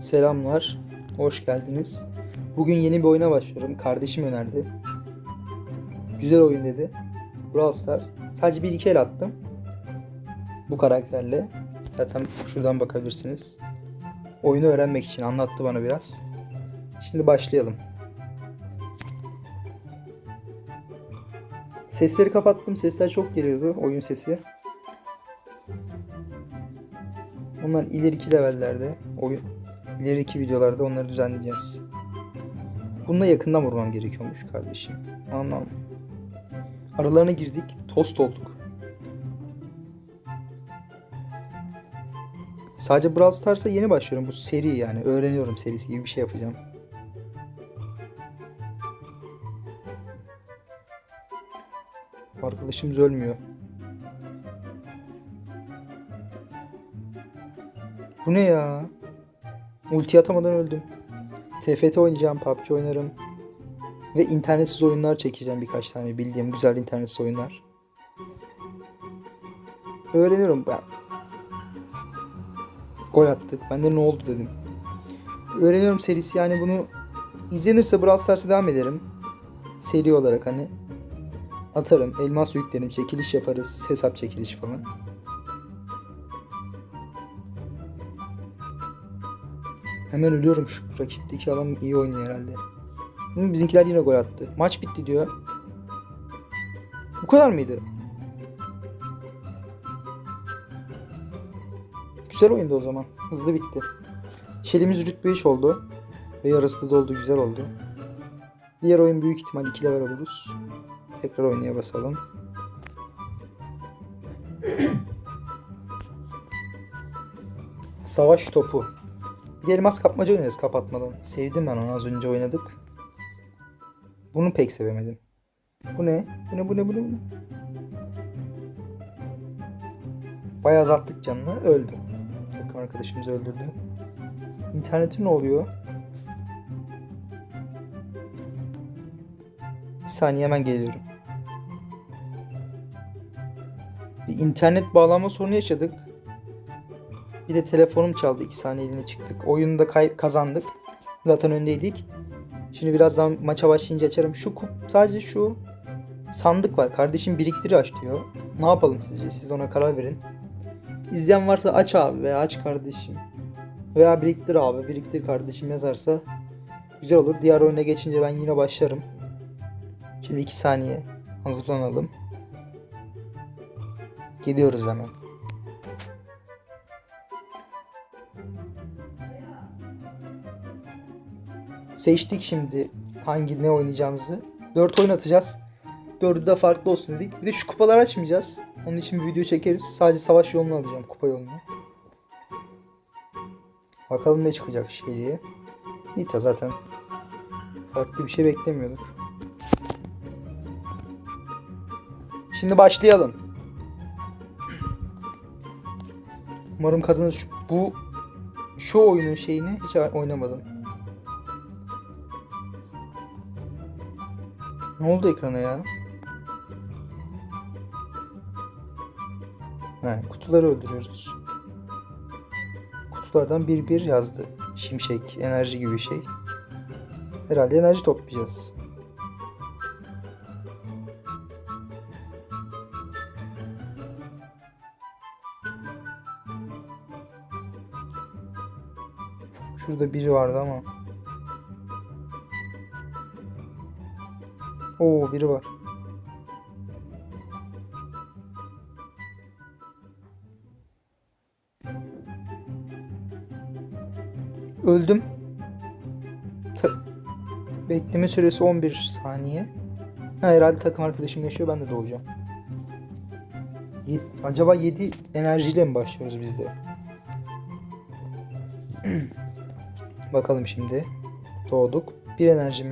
Selamlar, hoş geldiniz. Bugün yeni bir oyuna başlıyorum. Kardeşim önerdi. Güzel oyun dedi. Brawl Stars. Sadece bir iki el attım. Bu karakterle. Zaten şuradan bakabilirsiniz. Oyunu öğrenmek için anlattı bana biraz. Şimdi başlayalım. Sesleri kapattım. Sesler çok geliyordu. Oyun sesi. Onlar ileriki levellerde. Oyun ileriki videolarda onları düzenleyeceğiz. Bununla yakından vurmam gerekiyormuş kardeşim. Anlam. Aralarına girdik. Tost olduk. Sadece Brawl Stars'a yeni başlıyorum. Bu seri yani. Öğreniyorum serisi gibi bir şey yapacağım. Arkadaşımız ölmüyor. Bu ne ya? Ulti atamadan öldüm. TFT oynayacağım, PUBG oynarım. Ve internetsiz oyunlar çekeceğim birkaç tane bildiğim güzel internetsiz oyunlar. Öğreniyorum ben. Gol attık. Ben de ne oldu dedim. Öğreniyorum serisi yani bunu izlenirse Brawl Stars'a devam ederim. Seri olarak hani. Atarım. Elmas yüklerim. Çekiliş yaparız. Hesap çekilişi falan. Hemen ölüyorum şu rakipteki adam iyi oynuyor herhalde. Hı, bizimkiler yine gol attı. Maç bitti diyor. Bu kadar mıydı? Güzel oyundu o zaman. Hızlı bitti. Şelimiz rütbe 3 oldu. Ve yarısı da doldu. Güzel oldu. Diğer oyun büyük ihtimal 2 level oluruz. Tekrar oynaya basalım. Savaş topu. Bir de elmas kapmaca oynarız kapatmadan. Sevdim ben onu az önce oynadık. Bunu pek sevemedim. Bu ne? Bu ne bu ne bu ne? Bu ne? Bayağı azalttık canını. Öldü. Takım arkadaşımızı öldürdü. İnternetim ne oluyor? Bir saniye hemen geliyorum. Bir internet bağlanma sorunu yaşadık. Bir de telefonum çaldı. 2 saniye eline çıktık. Oyunu da kay- kazandık. Zaten öndeydik. Şimdi birazdan maça başlayınca açarım. Şu kup sadece şu sandık var. Kardeşim biriktiri aç diyor. Ne yapalım sizce? Siz ona karar verin. İzleyen varsa aç abi veya aç kardeşim. Veya biriktir abi, biriktir kardeşim yazarsa güzel olur. Diğer oyuna geçince ben yine başlarım. Şimdi 2 saniye hazırlanalım. Gidiyoruz hemen. Seçtik şimdi hangi ne oynayacağımızı. 4 oyun atacağız. 4'ü de farklı olsun dedik. Bir de şu kupaları açmayacağız. Onun için bir video çekeriz. Sadece savaş yolunu alacağım. Kupa yolunu. Bakalım ne çıkacak şeyliğe. Nita zaten. Farklı bir şey beklemiyorduk. Şimdi başlayalım. Umarım kazanır. Bu şu oyunun şeyini hiç oynamadım. Ne oldu ekrana ya? He, kutuları öldürüyoruz. Kutulardan bir bir yazdı. Şimşek, enerji gibi bir şey. Herhalde enerji toplayacağız. Şurada biri vardı ama. Oo biri var. Öldüm. Ta- Bekleme süresi 11 saniye. Ha, herhalde takım arkadaşım yaşıyor ben de doğacağım. Ye- Acaba 7 enerjiyle mi başlıyoruz biz de? Bakalım şimdi. Doğduk. Bir enerji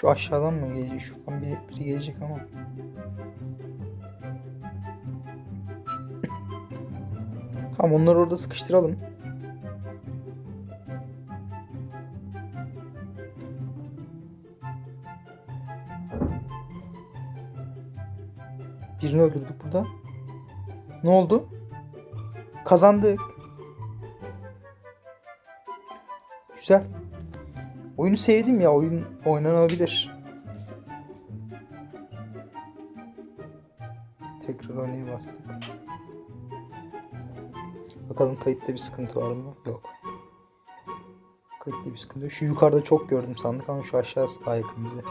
Şu aşağıdan mı gelecek? Şuradan biri, biri gelecek ama. tamam onları orada sıkıştıralım. Birini öldürdük burada. Ne oldu? Kazandık. Güzel. Oyunu sevdim ya. Oyun oynanabilir. Tekrar oynaya bastık. Bakalım kayıtta bir sıkıntı var mı? Yok. Kayıtta bir sıkıntı yok. Şu yukarıda çok gördüm sandık ama şu aşağısı daha yakın bize.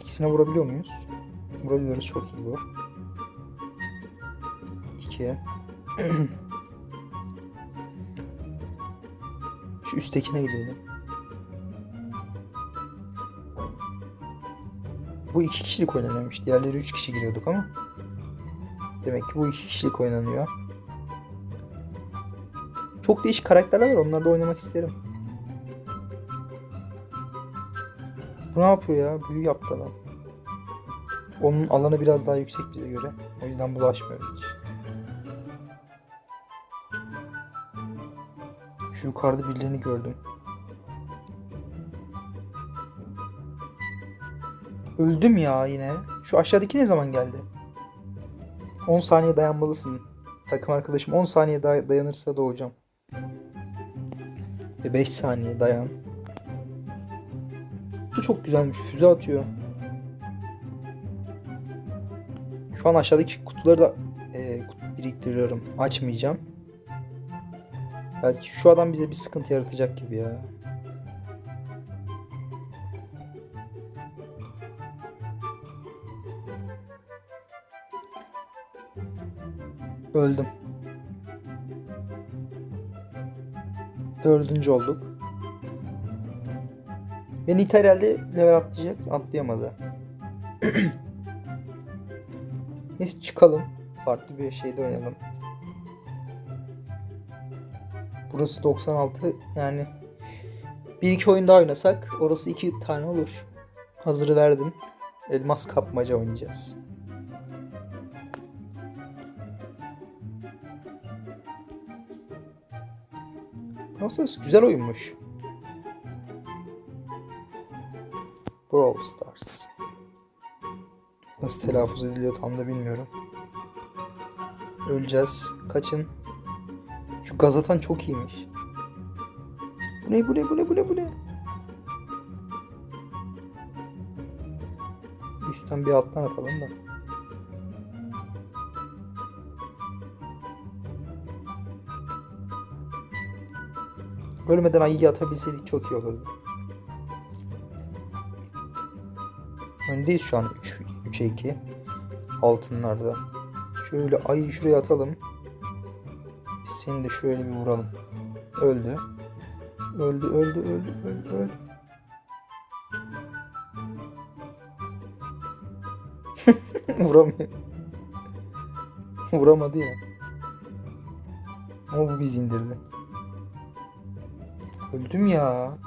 İkisine vurabiliyor muyuz? Vurabiliyoruz çok iyi bu. İki. Şu üsttekine gidelim. Bu iki kişilik oynanıyormuş. Diğerleri üç kişi giriyorduk ama. Demek ki bu iki kişilik oynanıyor. Çok değişik karakterler var. Onlarla oynamak isterim. Bu ne yapıyor ya? Büyü yaptı adam. Onun alanı biraz daha yüksek bize göre. O yüzden bulaşmıyorum hiç. Şu yukarıda birilerini gördüm. Öldüm ya yine. Şu aşağıdaki ne zaman geldi? 10 saniye dayanmalısın. Takım arkadaşım 10 saniye day- dayanırsa doğacağım. Ve 5 saniye dayan. Bu çok güzelmiş. Füze atıyor. Şu an aşağıdaki kutuları da e, biriktiriyorum. Açmayacağım. Belki şu adam bize bir sıkıntı yaratacak gibi ya. Öldüm. Dördüncü olduk. Ve Nita herhalde level atlayacak. Atlayamadı. Neyse çıkalım. Farklı bir şeyde oynayalım. Burası 96 yani bir iki oyun daha oynasak orası iki tane olur. Hazırı verdim. Elmas kapmaca oynayacağız. Nasıl güzel oyunmuş. Brawl Stars. Nasıl telaffuz ediliyor tam da bilmiyorum. Öleceğiz. Kaçın. Şu gaz atan çok iyiymiş. Bu ne bu ne bu ne bu ne bu ne? Üstten bir alttan atalım da. Ölmeden ayıyı atabilseydik çok iyi olurdu. Öndeyiz şu an 3 3'e 2. Altınlarda. Şöyle ayıyı şuraya atalım. Seni de şöyle bir vuralım. Öldü. Öldü, öldü, öldü, öldü, öldü. Vuramıyor. Vuramadı ya. Ama bu biz indirdi. Öldüm ya.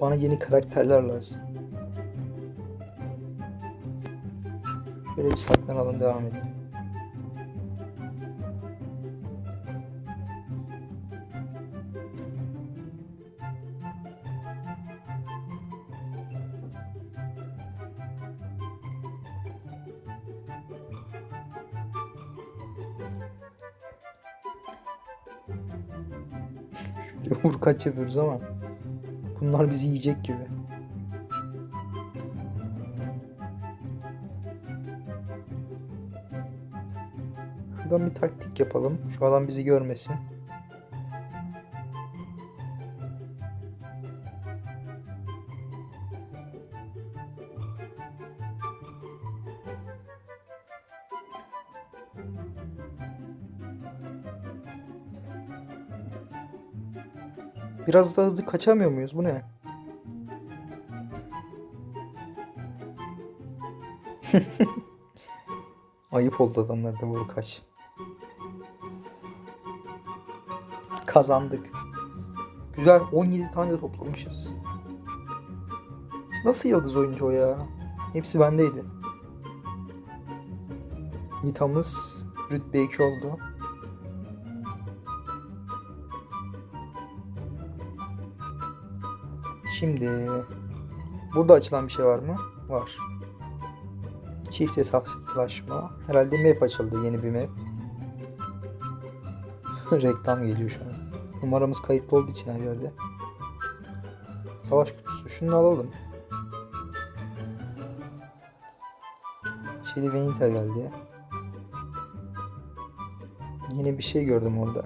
Bana yeni karakterler lazım. Şöyle bir saklanalım devam edelim. Şöyle vur kaç yapıyoruz ama bunlar bizi yiyecek gibi. Şuradan bir taktik yapalım. Şu adam bizi görmesin. Biraz daha hızlı kaçamıyor muyuz? Bu ne? Ayıp oldu adamlarda vur kaç. Kazandık. Güzel 17 tane toplamışız. Nasıl yıldız oyuncu o ya? Hepsi bendeydi. Nita'mız rütbe 2 oldu. Şimdi burada açılan bir şey var mı? Var. Çift hesaplaşma. Herhalde map açıldı. Yeni bir map. Reklam geliyor şu an. Numaramız kayıtlı olduğu için her yerde. Savaş kutusu. Şunu alalım. Shelly Venita geldi. Yeni bir şey gördüm orada.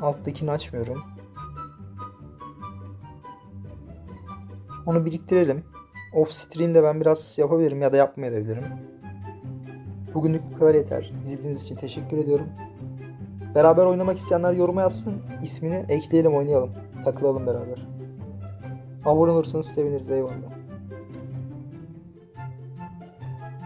Alttakini açmıyorum. Onu biriktirelim. Off stream'de ben biraz yapabilirim ya da yapmayabilirim. Bugünlük bu kadar yeter. İzlediğiniz için teşekkür ediyorum. Beraber oynamak isteyenler yoruma yazsın. İsmini ekleyelim oynayalım. Takılalım beraber. Abone olursanız seviniriz. Eyvallah.